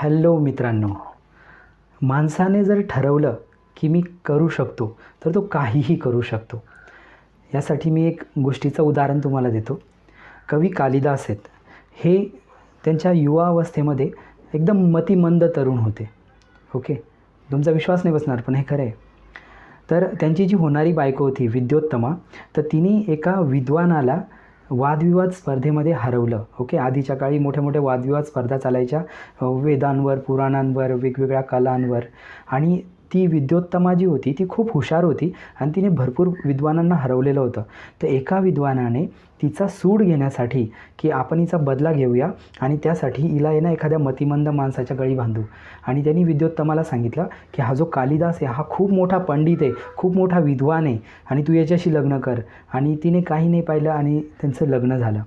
Hello मित्रांनो. माणसाने जर ठरवलं की मी करू शकतो तर तो काहीही करू शकतो. यासाठी मी एक गोष्टीचं उदाहरण तुम्हाला देतो. कवी कालिदास आहेत. हे त्यांच्या युवावस्थेमध्ये एकदम मतिमंद तरुण होते. ओके? तुमचा विश्वास नाही बसणार पण हे खरं आहे. तर त्यांची जी होणारी बायको होती विद्योत्तमा तर तिने एका विद्वानाला वादविवाद स्पर्धेमध्ये हरवलं. ओके? आधीच्या काळी मोठ्या मोठ्या वादविवाद स्पर्धा चालायच्या. वेदांवर पुराणांवर वेगवेगळ्या कलांवर. आणि ती विद्योत्तमा जी होती ती खूप हुशार होती आणि तिने भरपूर विद्वानांना हरवलेलं होतं. तर एका विद्वानाने तिचा सूड घेण्यासाठी की आपण हिचा बदला घेऊया आणि त्यासाठी हिला आहे ना एखाद्या मतिमंद माणसाच्या गळी बांधू. आणि त्यांनी विद्योत्तमाला सांगितलं की हा जो कालिदास आहे हा खूप मोठा पंडित आहे खूप मोठा विद्वान आहे आणि तू याच्याशी लग्न कर. आणि तिने काही नाही पाहिलं आणि त्यांचं लग्न झालं.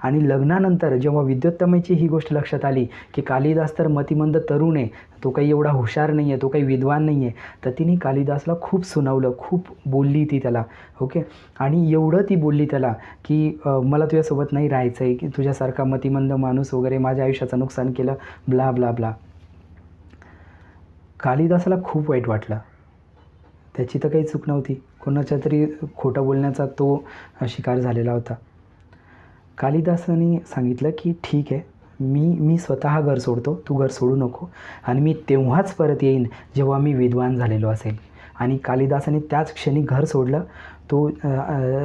आणि लग्नानंतर जेव्हा विद्योत्तमेची ही गोष्ट लक्षात आली की कालिदास तर मतिमंद तरुण आहे तो काही एवढा हुशार नाही आहे तो काही विद्वान नाही आहे तर तिने कालिदासला खूप सुनावलं खूप बोलली ती त्याला ओके? आणि एवढं ती बोलली त्याला की मला तुझ्यासोबत नाही राहायचं आहे की तुझ्यासारखा मतिमंद माणूस वगैरे माझ्या आयुष्याचं नुकसान केलं ब्ला ब्ला ब्ला. कालिदासाला खूप वाईट वाटलं. त्याची तर काही चूक नव्हती. कोणाच्या तरी खोटं बोलण्याचा तो शिकार झालेला होता. कालिदासाने सांगितलं की ठीक आहे मी मी स्वतः घर सोडतो तू घर सोडू नको. आणि मी तेव्हाच परत येईन जेव्हा मी विद्वान झालेलो असेल. आणि कालिदासाने त्याच क्षणी घर सोडलं. तो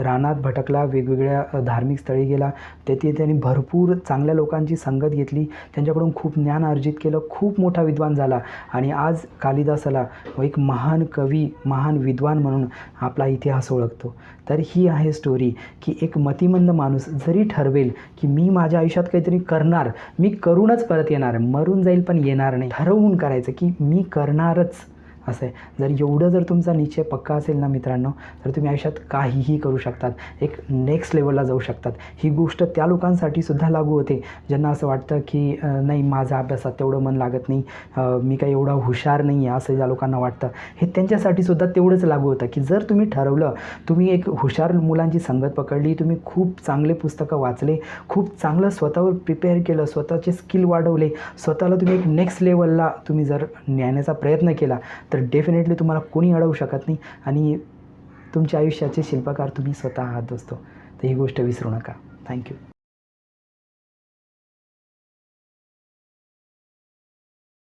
रानात भटकला वेगवेगळ्या धार्मिक स्थळी गेला. तेथे त्यांनी भरपूर चांगल्या लोकांची संगत घेतली. त्यांच्याकडून खूप ज्ञान अर्जित केलं. खूप मोठा विद्वान झाला. आणि आज कालिदासाला एक महान कवी महान विद्वान म्हणून आपला इतिहास ओळखतो. तर ही आहे स्टोरी की एक मतिमंद माणूस जरी ठरवेल की मी माझ्या आयुष्यात काहीतरी करणार मी करूनच परत येणार मरून जाईल पण येणार नाही. ठरवून करायचं की मी करणारच. असं. आहे जर एवढं जर तुमचा निश्चय पक्का असेल ना मित्रांनो तर तुम्ही आयुष्यात काहीही करू शकतात. एक नेक्स्ट लेवलला जाऊ शकतात. ही गोष्ट त्या लोकांसाठी सुद्धा लागू होते. ज्यांना असं वाटतं की नाही माझा अभ्यासात तेवढं मन लागत नाही मी काही एवढा हुशार नाही आहे असं ज्या लोकांना वाटतं. हे त्यांच्यासाठी सुद्धा तेवढंच लागू होतं की जर तुम्ही ठरवलं तुम्ही एक हुशार मुलांची संगत पकडली तुम्ही खूप चांगले पुस्तकं वाचले खूप चांगलं स्वतःवर प्रिपेअर केलं स्वतःचे स्किल वाढवले स्वतःला तुम्ही एक नेक्स्ट लेवलला तुम्ही जर नेण्याचा प्रयत्न केला तर डेफिनेटली तुम्हाला कोणी अडवू शकत नाही आणि तुमच्या आयुष्याचे शिल्पकार तुम्ही स्वतः आहात दोस्तो. तर ही गोष्ट विसरू नका. थँक्यू